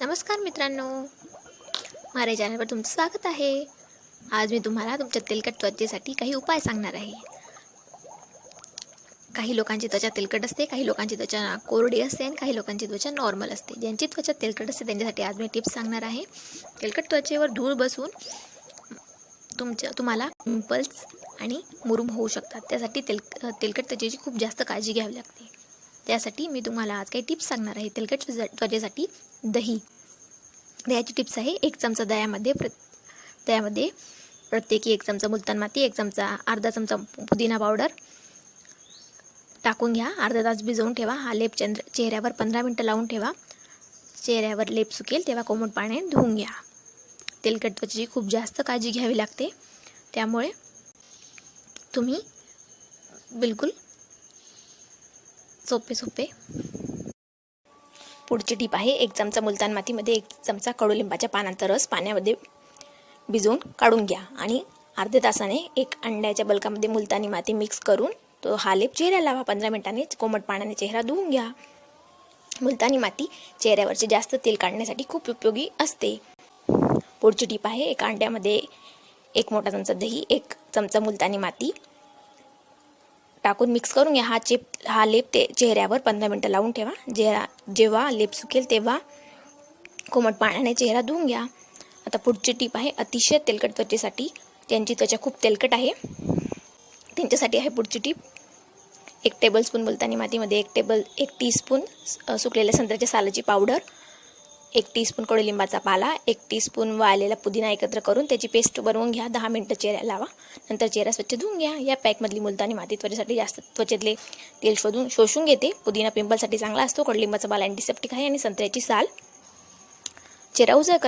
नमस्कार मित्रांनो. माझ्या चॅनलवर तुमचं स्वागत आहे. आज मी तुम्हाला तुमच्या तेलकट त्वचेसाठी काही उपाय सांगणार आहे. काही लोकांची त्वचा तेलकट असते काही लोकांची त्वचा कोरडी असते आणि काही लोकांची त्वचा नॉर्मल असते. ज्यांची त्वचा तेलकट असते त्यांच्यासाठी आज मी टिप्स सांगणार आहे. तेलकट त्वचेवर धूळ बसून तुमच्या तुम्हाला पिंपल्स आणि मुरुम होऊ शकतात. त्यासाठी तेल तेलकट त्वचेची खूप जास्त काळजी घ्यावी लागते. त्यासाठी मी तुम्हाला आज काही टिप्स सांगणार आहे तेलकट त्वचेसाठी दही. दह्याची टिप्स आहे एक चमचा दह्यामध्ये प्र दह्यामध्ये प्रत्येकी एक चमचा मुलतान माती एक चमचा अर्धा चमचा पुदिना पावडर टाकून घ्या. अर्धा तास भिजवून ठेवा. हा लेप चंद्र चेहऱ्यावर पंधरा मिनटं लावून ठेवा. चेहऱ्यावर लेप सुकेल तेव्हा कोमट पाण्याने धुवून घ्या. तेलकट त्वचेची खूप जास्त काळजी घ्यावी लागते. त्यामुळे तुम्ही बिलकुल सोपे सोपे. पुढची टीप आहे एक चमचा मुलतान मातीमध्ये एक चमचा कडुलिंबाच्या पानांचा रस पाण्यामध्ये भिजवून काढून घ्या. आणि अर्ध्या तासाने एक अंड्याच्या बलकामध्ये मुलतानी माती मिक्स करून तो हा लेप चेहऱ्याला लावा. पंधरा मिनिटांनी कोमट पाण्याने चेहरा धुवून घ्या. मुलतानी माती चेहऱ्यावरचे जास्त तेल काढण्यासाठी खूप उपयोगी असते. पुढची टीप आहे एका अंड्यामध्ये एक मोठा चमचा दही एक चमचा मुलतानी माती टाकून मिक्स करून घ्या. हा चेप हा लेप ते चेहऱ्यावर पंधरा मिनटं लावून ठेवा. जेहरा जेव्हा लेप सुकेल तेव्हा कोमट पाण्याने चेहरा धुवून घ्या. आता पुढची टीप आहे अतिशय तेलकट त्वचेसाठी. त्यांची त्वचा खूप तेलकट आहे. त्यांच्यासाठी आहे पुढची टीप एक टेबलस्पून बोलताना मातीमध्ये एक टेबल एक टीस्पून सुकलेल्या संत्र्याच्या सालाची पावडर एक टीस्पून कडुलिंबाचा पाला एक टीस्पून वाळलेला पुदिना एकत्र करून त्याची पेस्ट बनवून घ्या. दहा मिनटं चेहऱ्या लावा. नंतर चेहरा स्वच्छ धुवून घ्या. या पॅकमधली मुलतानी माती त्वचेसाठी जास्त त्वचेतले तेल शोधून शोषून घेते. पुदिना पिंपलसाठी चांगला असतो. कडुलिंबाचा पाला अँटीसेप्टिक आहे आणि संत्र्याची साल. चेहरा उजळ करते.